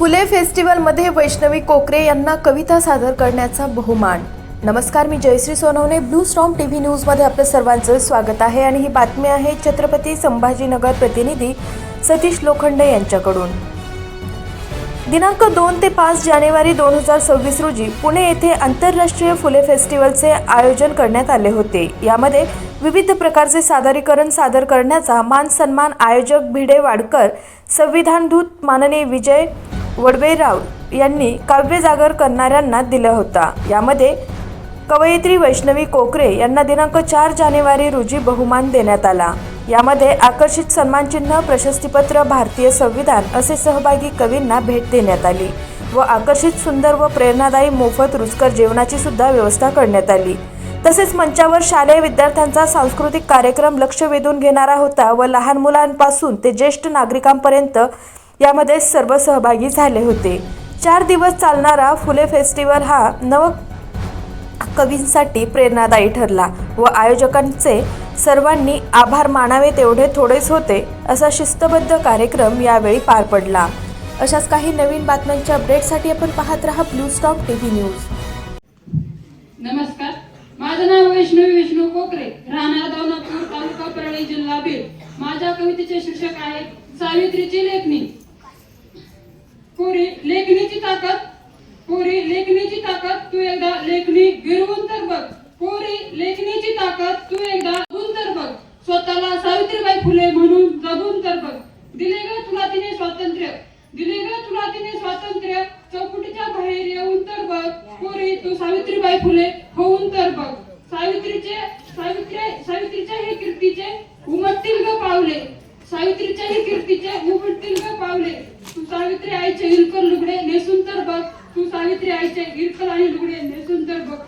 फुले फेस्टिवलमध्ये वैष्णवी कोकरे यांना कविता सादर करण्याचा बहुमान. नमस्कार मी Jayashree Sonawane. Blue storm T V न्यूजमध्ये आपलं सर्वांचं स्वागत आहे आणि ही बातमी आहे छत्रपती संभाजीनगर प्रतिनिधी सतीश लोखंडे यांच्याकडून. दिनांक दोन ते पाच जानेवारी दोन हजार सव्वीस रोजी पुणे येथे आंतरराष्ट्रीय फुले फेस्टिवलचे आयोजन करण्यात आले होते. यामध्ये विविध प्रकारचे सादरीकरण सादर करण्याचा मान सन्मान आयोजक भिडे वाडकर संविधानदूत माननीय विजय वडवेराव यांनी काव्य जागर करणाऱ्यांना दिला होता. यामध्ये कवयित्री वैष्णवी कोकरे यांना दिनांक चार जानेवारी रोजी बहुमान देण्यात आला. यामध्ये आकर्षित सन्मानचिन्ह प्रशस्तीपत्र भारतीय संविधान असे सहभागी कवींना भेट देण्यात आली व आकर्षित सुंदर व प्रेरणादायी मोफत रुचकर जेवणाची सुद्धा व्यवस्था करण्यात आली. तसेच मंचावर शालेय विद्यार्थ्यांचा सांस्कृतिक कार्यक्रम लक्ष वेधून घेणारा होता व लहान मुलांपासून ते ज्येष्ठ नागरिकांपर्यंत यामध्ये सर्व सहभागी झाले होते. चार दिवस चालणारा फुले फेस्टिवल हा नव कवींसाठी प्रेरणादायी ठरला व आयोजकांचे सर्वांनी आभार मानावे तेवढे थोडेच होते असा शिस्तबद्ध कार्यक्रम यावेळी पार पडला. अशाच काही नवीन बातम्यांच्या अपडेटसाठी आपण पाहत रहा blue stock T V news. नमस्कार. माझं नाव वैष्णवी विष्णू कोकरे राहणार दौलतपूर तालुका परळी जिल्हा बीड. माझ्या कवितेचे शीर्षक आहे सावित्रीची लेखणी. पुरी लेखणीची ताकद पुरी लेखणीची ताकद तू एकदा लेखणी गिरवून तर बघ. पुरी लेखणीची ताकद तू एकदा जगून तर बघ. स्वतःला सावित्रीबाई फुले म्हणून जगून तर बघ. दिले ग तुला तिने स्वातंत्र्य. दिले ग तुला तिने स्वातंत्र्य. चौकटीच्या बाहेर येऊन तर बघ. पोरी तू सावित्रीबाई फुले होऊन तर बघ. सावित्रीचे सावित्री सावित्रीच्या हे कीर्तीचे उमटतील ग पावले. सावित्रीच्या हे कीर्तीचे उमटतील ग पावले. तू सावित्री आईचे इरकल लुगडे नेसून तर बघ. तू सावित्री आईचे हिरकल आणि लुगडे नेसून तर बघ.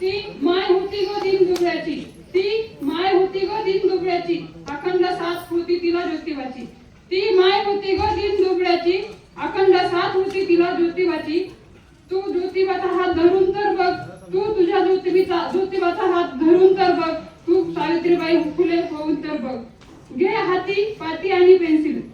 ती माय होती ग दिन दुबळ्याची. ती माय होती ग दिन दुबळ्याची. अखंड सात होती तिला ज्योतिबाची. ती माय होती ग दिन दुबळ्याची. अखंड सात होती तिला ज्योतिबाची. तू ज्योतिबाचा हात धरून तर बघ. तू तुझ्या ज्योतिबीचा ज्योतिबाचा हात धरून तर बघ. तू सावित्रीबाई फुले होऊन तर बघ. घे हाती पाती आणि पेन्सिल.